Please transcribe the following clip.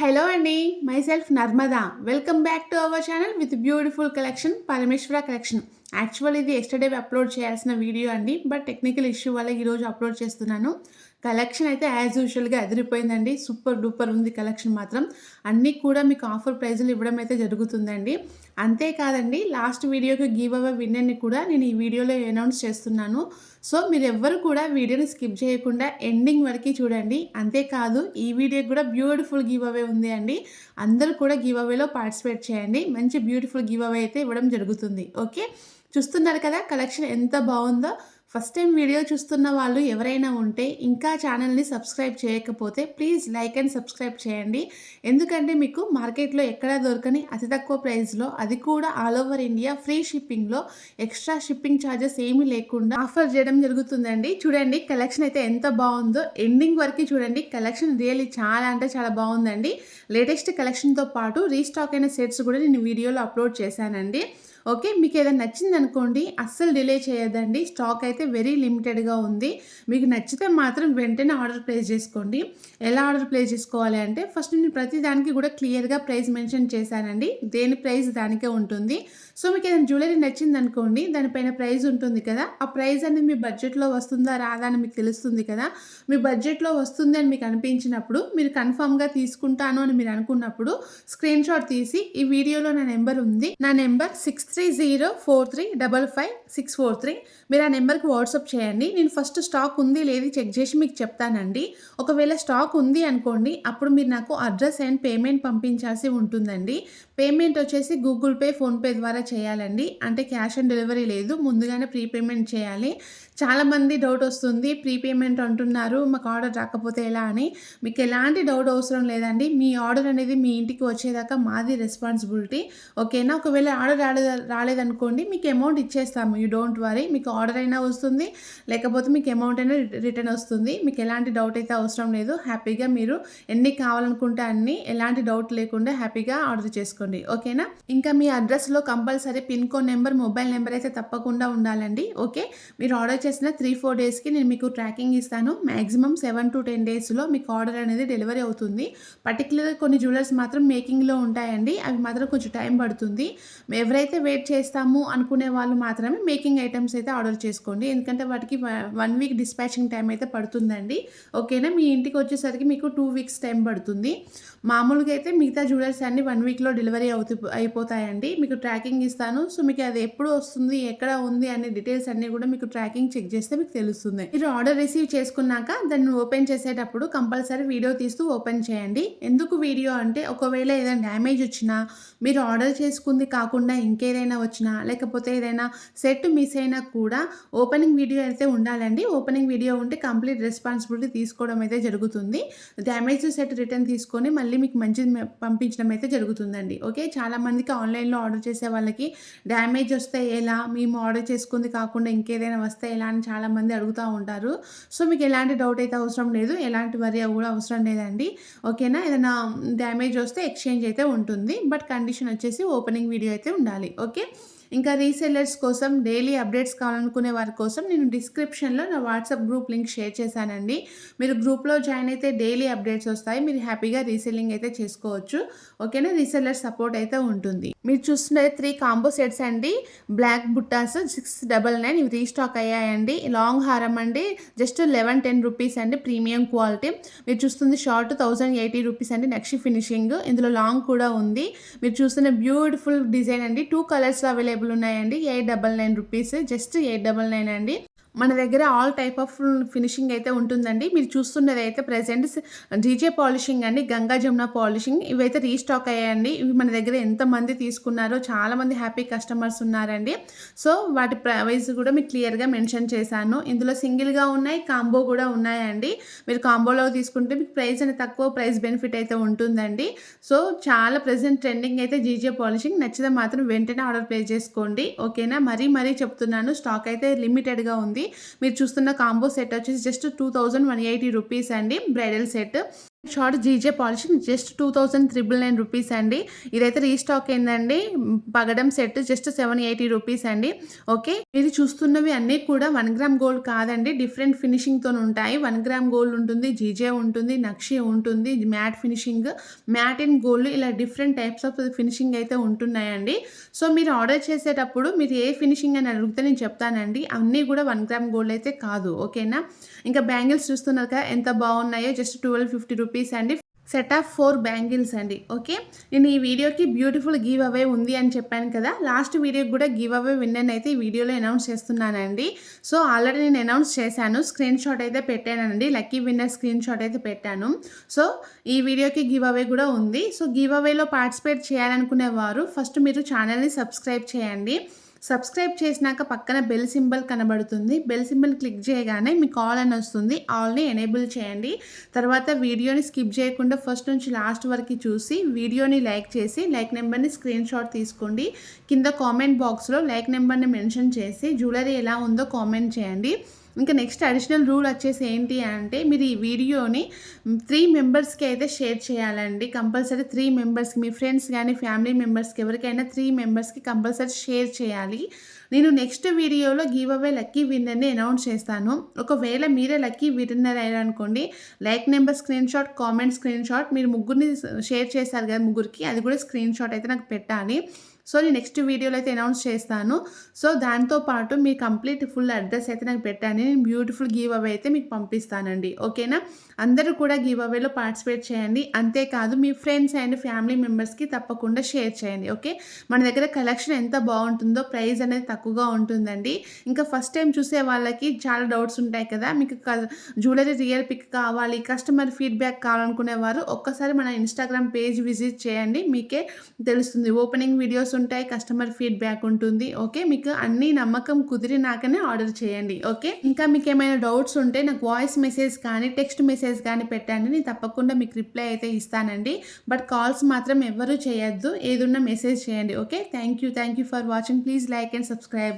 Hello అండి myself Narmada. Welcome back to our channel with beautiful collection Parameshwara collection actual ఇది yesterday upload చేయాల్సిన video అండి but technical issue వల్ల ఈరోజు upload చేస్తున్నాను. కలెక్షన్ అయితే యాజ్ యూజువల్గా అదిరిపోయిందండి సూపర్ డూపర్ ఉంది కలెక్షన్ మాత్రం. అన్నీ కూడా మీకు ఆఫర్ ప్రైజులు ఇవ్వడం అయితే జరుగుతుందండి. అంతేకాదండి లాస్ట్ వీడియోకి గివ్ అవే విన్నర్ని కూడా నేను ఈ వీడియోలో అనౌన్స్ చేస్తున్నాను. సో మీరు ఎవ్వరు కూడా వీడియోని స్కిప్ చేయకుండా ఎండింగ్ వరకు చూడండి. అంతేకాదు ఈ వీడియోకి కూడా బ్యూటిఫుల్ గివ్ అవే ఉంది అండి. అందరూ కూడా గివ్ అవేలో పార్టిసిపేట్ చేయండి. మంచి బ్యూటిఫుల్ గివ్ అవే అయితే ఇవ్వడం జరుగుతుంది. ఓకే? చూస్తున్నారు కదా కలెక్షన్ ఎంత బాగుందో. ఫస్ట్ టైం వీడియో చూస్తున్న వాళ్ళు ఎవరైనా ఉంటే ఇంకా ఛానల్ని సబ్స్క్రైబ్ చేయకపోతే ప్లీజ్ లైక్ అండ్ సబ్స్క్రైబ్ చేయండి. ఎందుకంటే మీకు మార్కెట్లో ఎక్కడా దొరకని అతి తక్కువ ప్రైస్లో అది కూడా ఆల్ ఓవర్ ఇండియా ఫ్రీ షిప్పింగ్లో ఎక్స్ట్రా షిప్పింగ్ ఛార్జెస్ ఏమీ లేకుండా ఆఫర్ చేయడం జరుగుతుందండి. చూడండి కలెక్షన్ అయితే ఎంత బాగుందో ఎండింగ్ వరకు చూడండి కలెక్షన్ రియల్లీ చాలా అంటే చాలా బాగుందండి. లేటెస్ట్ కలెక్షన్తో పాటు రీస్టాక్ అయిన సెట్స్ కూడా నేను వీడియోలో అప్లోడ్ చేశానండి. ఓకే మీకు ఏదైనా నచ్చింది అనుకోండి అస్సలు డిలే చేయదండి స్టాక్ అయితే వెరీ లిమిటెడ్గా ఉంది. మీకు నచ్చితే మాత్రం వెంటనే ఆర్డర్ ప్లేస్ చేసుకోండి. ఎలా ఆర్డర్ ప్లేస్ చేసుకోవాలి అంటే ఫస్ట్ నేను ప్రతి దానికి కూడా క్లియర్గా ప్రైస్ మెన్షన్ చేశానండి. దేని ప్రైస్ దానికే ఉంటుంది. సో మీకు ఏదైనా జ్యువెలరీ నచ్చింది అనుకోండి దానిపైన ప్రైజ్ ఉంటుంది కదా ఆ ప్రైస్ అనేది మీ బడ్జెట్లో వస్తుందా రాదా అని మీకు తెలుస్తుంది కదా మీ బడ్జెట్లో వస్తుంది అని మీకు అనిపించినప్పుడు మీరు కన్ఫామ్గా తీసుకుంటాను అని మీరు అనుకున్నప్పుడు స్క్రీన్ షాట్ తీసి ఈ వీడియోలో నా నెంబర్ ఉంది. నా number six three zero four three double five six four three మీరు ఆ నెంబర్కి వాట్సాప్ చేయండి. నేను ఫస్ట్ స్టాక్ ఉంది లేదు చెక్ చేసి మీకు చెప్తానండి. ఒకవేళ స్టాక్ ఉంది అనుకోండి అప్పుడు మీరు నాకు అడ్రస్ అండ్ పేమెంట్ పంపించాల్సి ఉంటుందండి. పేమెంట్ వచ్చేసి గూగుల్ పే ఫోన్పే ద్వారా చేయాలండి. అంటే క్యాష్ ఆన్ డెలివరీ లేదు. ముందుగానే ప్రీపేమెంట్ చేయాలి. చాలామంది డౌట్ వస్తుంది. ప్రీపేమెంట్ అంటున్నారు. మాకు ఆర్డర్ రాకపోతే ఎలా అని. మీకు ఎలాంటి డౌట్ అవసరం లేదండి. మీ ఆర్డర్ అనేది మీ ఇంటికి వచ్చేదాకా మాది రెస్పాన్సిబిలిటీ. ఓకేనా? ఒకవేళ ఆర్డర్ రాలేదు రాలేదనుకోండి మీకు అమౌంట్ ఇచ్చేస్తాము. You don't worry. మీకు ఆర్డర్ అయినా వస్తుంది. లేకపోతే మీకు అమౌంట్ అయినా రిటర్న్ వస్తుంది. మీకు ఎలాంటి డౌట్ అయితే అవసరం లేదు. హ్యాపీగా మీరు ఎన్ని కావాలనుకుంటే అన్ని ఎలాంటి డౌట్ లేకుండా హ్యాపీగా ఆర్డర్ చేసుకోండి. ఓకేనా? ఇంకా మీ అడ్రస్లో compulsory pin code number mobile number అయితే తప్పకుండా ఉండాలండి. ఓకే? మీరు ఆర్డర్ చేసిన త్రీ ఫోర్ డేస్కి నేను మీకు ట్రాకింగ్ ఇస్తాను. మ్యాక్సిమం సెవెన్ టు టెన్ డేస్లో మీకు ఆర్డర్ అనేది డెలివరీ అవుతుంది. పర్టికులర్గా కొన్ని జ్యువెలర్స్ మాత్రం మేకింగ్లో ఉంటాయండి. అవి మాత్రం కొంచెం టైం పడుతుంది. ఎవరైతే వెయిట్ చేస్తాము అనుకునే వాళ్ళు మాత్రమే మేకింగ్ ఐటమ్స్ అయితే ఆర్డర్ చేసుకోండి. ఎందుకంటే వాటికి వన్ వీక్ డిస్పాచింగ్ టైం అయితే పడుతుందండి. ఓకేనా? మీ ఇంటికి వచ్చేసరికి మీకు టూ వీక్స్ టైం పడుతుంది. మామూలుగా అయితే మిగతా జ్యువెలర్స్ అన్ని వన్ వీక్లో డెలివరీ అవుతూ అయిపోతాయండి. మీకు ట్రాకింగ్ ఇస్తాను సో మీకు అది ఎప్పుడు వస్తుంది ఎక్కడ ఉంది అనే డీటెయిల్స్ అన్నీ కూడా మీకు ట్రాకింగ్ చెక్ చేస్తే మీకు తెలుస్తుంది. మీరు ఆర్డర్ రిసీవ్ చేసుకున్నాక దాన్ని ఓపెన్ చేసేటప్పుడు కంపల్సరీ వీడియో తీస్తూ ఓపెన్ చేయండి. ఎందుకు వీడియో అంటే ఒకవేళ ఏదైనా డ్యామేజ్ వచ్చినా మీరు ఆర్డర్ చేసుకుంది కాకుండా ఇంకేదైనా వచ్చినా లేకపోతే ఏదైనా సెట్ మిస్ అయినా కూడా ఓపెనింగ్ వీడియో అయితే ఉండాలండి. ఓపెనింగ్ వీడియో ఉంటే కంప్లీట్ రెస్పాన్సిబిలిటీ తీసుకోవడం అయితే జరుగుతుంది. డ్యామేజ్ సెట్ రిటర్న్ తీసుకొని మళ్ళీ మీకు మంచిది పంపించడం అయితే జరుగుతుందండి. ఓకే? చాలా మందికి ఆన్లైన్లో ఆర్డర్ చేసే వాళ్ళు వాళ్ళకి డ్యామేజ్ వస్తే ఎలా మేము ఆర్డర్ చేసుకుంది కాకుండా ఇంకేదైనా వస్తే ఎలా అని చాలా మంది అడుగుతూ ఉంటారు. సో మీకు ఎలాంటి డౌట్ అయితే అవసరం లేదు. ఎలాంటి వరి కూడా అవసరం లేదండి. ఓకేనా? ఏదైనా డ్యామేజ్ వస్తే ఎక్స్చేంజ్ అయితే ఉంటుంది. బట్ కండిషన్ వచ్చేసి ఓపెనింగ్ వీడియో అయితే ఉండాలి. ఓకే? ఇంకా రీసెల్లర్స్ కోసం డైలీ అప్డేట్స్ కావాలనుకునే వారి కోసం నేను డిస్క్రిప్షన్లో నా వాట్సాప్ గ్రూప్ లింక్ షేర్ చేశానండి. మీరు గ్రూప్లో జాయిన్ అయితే డైలీ అప్డేట్స్ వస్తాయి. మీరు హ్యాపీగా రీసెల్లింగ్ అయితే చేసుకోవచ్చు. ఓకేనా రీసెల్లర్ సపోర్ట్ అయితే ఉంటుంది. మీరు చూస్తున్నది త్రీ కాంబో సెట్స్ అండి. బ్లాక్ బుట్టాస్ సిక్స్ డబల్ నైన్ ఇవి రీస్టాక్ అయ్యాయండి. లాంగ్ హారం అండి. జస్ట్ లెవెన్ టెన్ రూపీస్ అండి. ప్రీమియం క్వాలిటీ మీరు చూస్తుంది షార్ట్ థౌజండ్ ఎయిటీ రూపీస్ అండి. నెక్స్ట్ ఫినిషింగ్ ఇందులో లాంగ్ కూడా ఉంది. మీరు చూస్తున్న బ్యూటిఫుల్ డిజైన్ అండి. టూ కలర్స్ అవైలబుల్ ఉన్నాయండి. Eight double nine rupees just eight double nine అండి. మన దగ్గర ఆల్ టైప్ ఆఫ్ ఫినిషింగ్ అయితే ఉంటుందండి. మీరు చూస్తున్నది అయితే ప్రజెంట్ డీజే పాలిషింగ్ అండి గంగా జమున పాలిషింగ్ ఇవైతే రీస్టాక్ అయ్యాయండి. ఇవి మన దగ్గర ఎంతమంది తీసుకున్నారో చాలామంది హ్యాపీ కస్టమర్స్ ఉన్నారండి. సో వాటి ప్రైస్ కూడా మీకు క్లియర్గా మెన్షన్ చేశాను. ఇందులో సింగిల్గా ఉన్నాయి కాంబో కూడా ఉన్నాయండి. మీరు కాంబోలో తీసుకుంటే మీకు ప్రైస్ అనేది తక్కువ ప్రైస్ బెనిఫిట్ అయితే ఉంటుందండి. సో చాలా ప్రెసెంట్ ట్రెండింగ్ అయితే జీజే పాలిషింగ్ నచ్చితే మాత్రం వెంటనే ఆర్డర్ ప్లేస్ చేసుకోండి. ఓకేనా మరీ మరీ చెప్తున్నాను స్టాక్ అయితే లిమిటెడ్గా ఉంది. మీరు చూస్తున్న కాంబో సెట్ వచ్చేసి just two thousand one eighty rupees అండి. Bridal set short GJ polishing just two thousand triple nine rupees అండి. ఇదైతే రీస్టాక్ అయిందండి. పగడం set just seven eighty rupees అండి. ఓకే? మీరు చూస్తున్నవి అన్నీ కూడా వన్ గ్రామ్ గోల్డ్ కాదండి. డిఫరెంట్ ఫినిషింగ్తో ఉంటాయి. వన్ గ్రామ్ గోల్డ్ ఉంటుంది జీజే ఉంటుంది నక్షి ఉంటుంది matte finishing. Matte in gold ఇలా డిఫరెంట్ టైప్స్ ఆఫ్ ఫినిషింగ్ అయితే ఉంటున్నాయండి. సో మీరు ఆర్డర్ చేసేటప్పుడు మీరు ఏ ఫినిషింగ్ అని అడిగితే నేను చెప్తానండి. అన్నీ కూడా వన్ గ్రామ్ గోల్డ్ అయితే కాదు. ఓకేనా? ఇంకా బ్యాంగిల్స్ చూస్తున్నారు కదా ఎంత బాగున్నాయో. జస్ట్ ట్వెల్వ్ ఫిఫ్టీ రూపీస్ అండి. సెట్ ఆఫ్ ఫోర్ బ్యాంగిల్స్ అండి. ఓకే నేను ఈ వీడియోకి బ్యూటిఫుల్ గివ్ అవే ఉంది అని చెప్పాను కదా. లాస్ట్ వీడియోకి కూడా గివ్ అవే విన్నర్ అయితే ఈ వీడియోలో అనౌన్స్ చేస్తున్నానండి. సో ఆల్రెడీ నేను అనౌన్స్ చేశాను. స్క్రీన్ షాట్ అయితే పెట్టానండి. లక్కీ విన్నర్ స్క్రీన్ షాట్ అయితే పెట్టాను. సో ఈ వీడియోకి గివ్ అవే కూడా ఉంది. సో గివ్ అవేలో పార్టిసిపేట్ చేయాలనుకునే వారు ఫస్ట్ మీరు ఛానల్ని సబ్స్క్రైబ్ చేయండి. సబ్స్క్రైబ్ చేసినాక పక్కన బెల్ సింబల్ కనబడుతుంది. బెల్ సింబల్ క్లిక్ చేయగానే మీకు కాల్ అని వస్తుంది. ఆల్ని ఎనేబుల్ చేయండి. తర్వాత వీడియోని స్కిప్ చేయకుండా ఫస్ట్ నుంచి లాస్ట్ వరకు చూసి వీడియోని లైక్ చేసి లైక్ నెంబర్ని స్క్రీన్ షాట్ తీసుకోండి. కింద కామెంట్ బాక్స్లో లైక్ నెంబర్ని మెన్షన్ చేసి జ్యువెలరీ ఎలా ఉందో కామెంట్ చేయండి. ఇంకా నెక్స్ట్ అడిషనల్ రూల్ వచ్చేసి ఏంటి అంటే మీరు ఈ వీడియోని త్రీ మెంబర్స్కి అయితే షేర్ చేయాలండి. కంపల్సరీ త్రీ మెంబర్స్కి మీ ఫ్రెండ్స్ కానీ ఫ్యామిలీ మెంబర్స్కి ఎవరికైనా త్రీ మెంబర్స్కి కంపల్సరీ షేర్ చేయాలి. నేను నెక్స్ట్ వీడియోలో గివ్ అవే లక్కీ విన్నర్ని అనౌన్స్ చేస్తాను. ఒకవేళ మీరే lucky winner అయ్యారనుకోండి like number screenshot comment screenshot మీరు ముగ్గురిని షేర్ చేశారు కదా ముగ్గురికి అది కూడా స్క్రీన్ షాట్ అయితే నాకు పెట్టాలి. సో నేను నెక్స్ట్ వీడియోలో అయితే అనౌన్స్ చేస్తాను. సో దాంతోపాటు మీ కంప్లీట్ ఫుల్ అడ్రస్ అయితే నాకు పెట్టండి. నేను బ్యూటిఫుల్ గివ్ అవే అయితే మీకు పంపిస్తానండి. ఓకేనా అందరూ కూడా గివ్ అవేలో పార్టిసిపేట్ చేయండి. అంతేకాదు మీ ఫ్రెండ్స్ అండ్ ఫ్యామిలీ మెంబర్స్కి తప్పకుండా షేర్ చేయండి. ఓకే మన దగ్గర కలెక్షన్ ఎంత బాగుంటుందో ప్రైస్ అనేది తక్కువగా ఉంటుందండి. ఇంకా ఫస్ట్ టైం చూసే వాళ్ళకి చాలా డౌట్స్ ఉంటాయి కదా? మీకు జ్యువెలరీ రియల్ పిక్ కావాలి కస్టమర్ ఫీడ్బ్యాక్ కావాలనుకునే వారు ఒక్కసారి మన ఇన్స్టాగ్రామ్ పేజ్ విజిట్ చేయండి. మీకే తెలుస్తుంది. ఓపెనింగ్ వీడియోస్ ఉంటాయి కస్టమర్ ఫీడ్బ్యాక్ ఉంటుంది. ఓకే మీకు అన్ని నమ్మకం కుదిరినాకనే ఆర్డర్ చేయండి. ఓకే ఇంకా మీకు ఏమైనా డౌట్స్ ఉంటే నాకు వాయిస్ మెసేజ్ కానీ టెక్స్ట్ మెసేజ్ కానీ పెట్టండి. నేను తప్పకుండా మీకు రిప్లై అయితే ఇస్తానండి. బట్ కాల్స్ మాత్రం ఎవరు చేయొద్దు. ఏదున్నా మెసేజ్ చేయండి. Okay thank you thank you for watching please like and subscribe